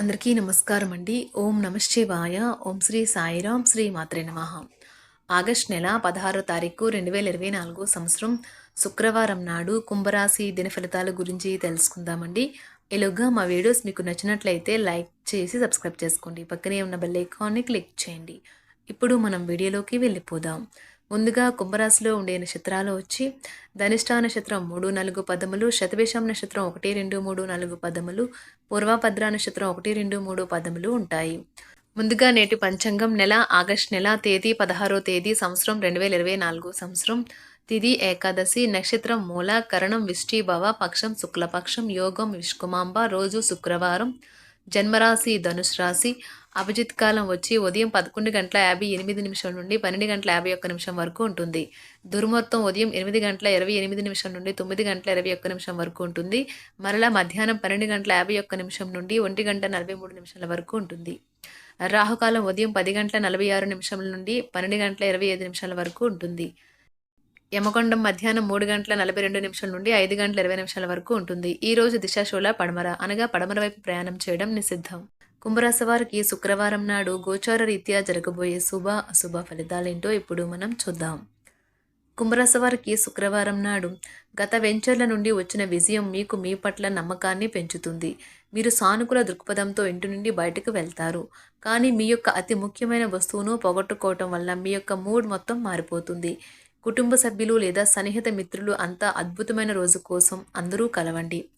అందరికీ నమస్కారం అండి. ఓం నమశ్శివాయ. ఓం శ్రీ సాయిరాం శ్రీ మాత్రే నమ. ఆగస్ట్ నెల పదహారో తారీఖు రెండు వేల ఇరవై నాలుగో సంవత్సరం శుక్రవారం నాడు కుంభరాశి దిన ఫలితాల గురించి తెలుసుకుందామండి. ఇలాగా మా వీడియోస్ మీకు నచ్చినట్లయితే లైక్ చేసి సబ్స్క్రైబ్ చేసుకోండి. పక్కనే ఉన్న బెల్ ఐకాన్ని క్లిక్ చేయండి. ఇప్పుడు మనం వీడియోలోకి వెళ్ళిపోదాం. ముందుగా కుంభరాశిలో ఉండే నక్షత్రాలు వచ్చి ధనిష్టా నక్షత్రం మూడు నాలుగు పదములు శతభిషం నక్షత్రం ఒకటి రెండు మూడు నాలుగు పదములు పూర్వభద్ర నక్షత్రం ఒకటి రెండు మూడు పదములు ఉంటాయి. ముందుగా నేటి పంచాంగం నెల ఆగస్ట్ నెల తేదీ పదహారో తేదీ సంవత్సరం రెండు వేల ఇరవై నాలుగు సంవత్సరం తిది ఏకాదశి నక్షత్రం మూల కరణం విష్టిభవ పక్షం శుక్లపక్షం యోగం విష్కుమాంబ రోజు శుక్రవారం జన్మరాశి ధనుసు రాశి అభిజిత్ కాలం వచ్చి ఉదయం పదకొండు గంటల యాభై ఎనిమిది నిమిషం నుండి పన్నెండు గంటల యాభై ఒక్క నిమిషం వరకు ఉంటుంది. దుర్ముహూర్తం ఉదయం ఎనిమిది గంటల ఇరవై ఎనిమిది నిమిషం నుండి తొమ్మిది గంటల ఇరవై ఒక్క నిమిషం వరకు ఉంటుంది. మరలా మధ్యాహ్నం పన్నెండు గంటల యాభై ఒక్క నిమిషం నుండి ఒంటి గంట నలభై మూడు నిమిషాల వరకు ఉంటుంది. రాహుకాలం ఉదయం పది గంటల నలభై ఆరు నిమిషాల నుండి పన్నెండు గంటల ఇరవై ఐదు నిమిషాల వరకు ఉంటుంది. యమకొండం మధ్యాహ్నం మూడు గంటల నలభై రెండు నిమిషాల నుండి ఐదు గంటల ఇరవై నిమిషాల వరకు ఉంటుంది. ఈ రోజు దిశాశూల పడమర. అనగా పడమర వైపు ప్రయాణం చేయడం నిషిద్ధం. కుంభరాశి వారికి శుక్రవారం నాడు గోచార రీత్యా జరగబోయే శుభ అశుభ ఫలితాలేంటో ఇప్పుడు మనం చూద్దాం. కుంభరాశి వారికి శుక్రవారం నాడు గత వెంచర్ల నుండి వచ్చిన విజయం మీకు మీ పట్ల నమ్మకాన్ని పెంచుతుంది. మీరు సానుకూల దృక్పథంతో ఇంటి నుండి బయటకు వెళ్తారు. కానీ మీ యొక్క అతి ముఖ్యమైన వస్తువును పోగొట్టుకోవటం వల్ల మీ యొక్క మూడ్ మొత్తం మారిపోతుంది. కుటుంబ సభ్యులు లేదా సన్నిహిత మిత్రులు అంతా అద్భుతమైన రోజు కోసం అందరూ కలవండి.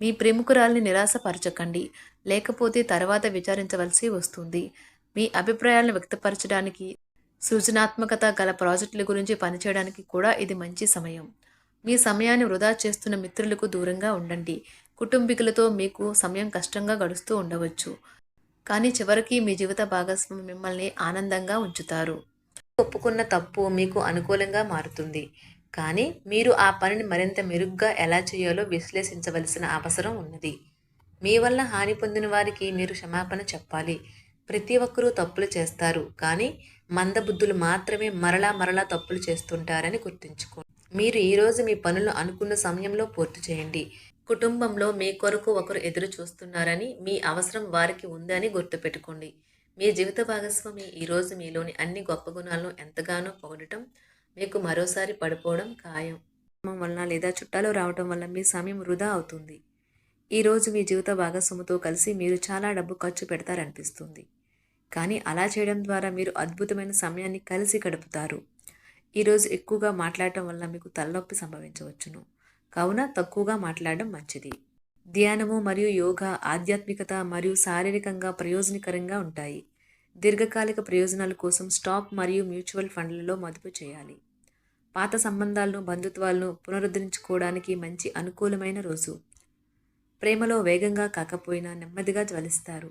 మీ ప్రేమికురాల్ని నిరాశపరచకండి. లేకపోతే తర్వాత విచారించవలసి వస్తుంది. మీ అభిప్రాయాలను వ్యక్తపరచడానికి సృజనాత్మకత గల ప్రాజెక్టుల గురించి పనిచేయడానికి కూడా ఇది మంచి సమయం. మీ సమయాన్ని వృధా చేస్తున్న మిత్రులకు దూరంగా ఉండండి. కుటుంబీకులతో మీకు సమయం కష్టంగా గడుస్తూ ఉండవచ్చు. కానీ చివరికి మీ జీవిత భాగస్వామి మిమ్మల్ని ఆనందంగా ఉంచుతారు. ఒప్పుకున్న తప్పు మీకు అనుకూలంగా మారుతుంది. కానీ మీరు ఆ పనిని మరింత మెరుగ్గా ఎలా చేయాలో విశ్లేషించవలసిన అవసరం ఉన్నది. మీ వల్ల హాని పొందిన వారికి మీరు క్షమాపణ చెప్పాలి. ప్రతి ఒక్కరూ తప్పులు చేస్తారు. కానీ మందబుద్ధులు మాత్రమే మరలా మరలా తప్పులు చేస్తుంటారని గుర్తుంచుకోండి మీరు ఈరోజు మీ పనులు అనుకున్న సమయంలో పూర్తి చేయండి. కుటుంబంలో మీ కొరకు ఒకరు ఎదురు చూస్తున్నారని మీ అవసరం వారికి ఉందని గుర్తుపెట్టుకోండి. మీ జీవిత భాగస్వామి ఈరోజు మీలోని అన్ని గొప్ప గుణాలను ఎంతగానో పొగడటం మీకు మరోసారి పడిపోవడం ఖాయం. వలన లేదా చుట్టాలు రావడం వల్ల మీ సమయం వృధా అవుతుంది. ఈరోజు మీ జీవిత భాగస్వామితో కలిసి మీరు చాలా డబ్బు ఖర్చు పెడతారనిపిస్తుంది. కానీ అలా చేయడం ద్వారా మీరు అద్భుతమైన సమయాన్ని కలిసి గడుపుతారు. ఈరోజు ఎక్కువగా మాట్లాడటం వల్ల మీకు తలనొప్పి సంభవించవచ్చును. కావున తక్కువగా మాట్లాడడం మంచిది. ధ్యానము మరియు యోగా ఆధ్యాత్మికత మరియు శారీరకంగా ప్రయోజనకరంగా ఉంటాయి. దీర్ఘకాలిక ప్రయోజనాల కోసం స్టాక్ మరియు మ్యూచువల్ ఫండ్లలో మదుపు చేయాలి. పాత సంబంధాలను బంధుత్వాలను పునరుద్ధరించుకోవడానికి మంచి అనుకూలమైన రోజు. ప్రేమలో వేగంగా కాకపోయినా నెమ్మదిగా జ్వలిస్తారు.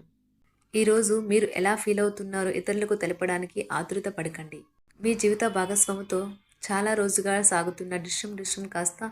ఈరోజు మీరు ఎలా ఫీల్ అవుతున్నారో ఇతరులకు తెలపడానికి ఆతృత పడకండి. మీ జీవిత భాగస్వామితో చాలా రోజుగా సాగుతున్న డిష్యం డిష్యం కాస్త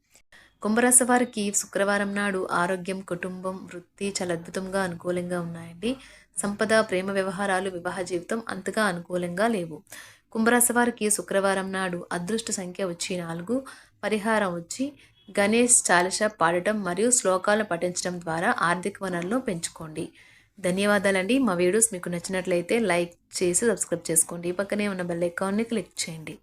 కుంభరాశి వారికి శుక్రవారం నాడు ఆరోగ్యం కుటుంబం వృత్తి చాలా అద్భుతంగా అనుకూలంగా ఉన్నాయండి. సంపద ప్రేమ వ్యవహారాలు వివాహ జీవితం అంతగా అనుకూలంగా లేవు. కుంభరాశి వారికి శుక్రవారం నాడు అదృష్ట సంఖ్య వచ్చి నాలుగు పరిహారం వచ్చి గణేష్ చాలిష పాడటం మరియు శ్లోకాలు పఠించడం ద్వారా ఆర్థిక వనరులను పెంచుకోండి. ధన్యవాదాలండి. మా వీడియోస్ మీకు నచ్చినట్లయితే లైక్ చేసి సబ్స్క్రైబ్ చేసుకోండి. పక్కనే ఉన్న బెల్ ఐకాన్ని క్లిక్ చేయండి.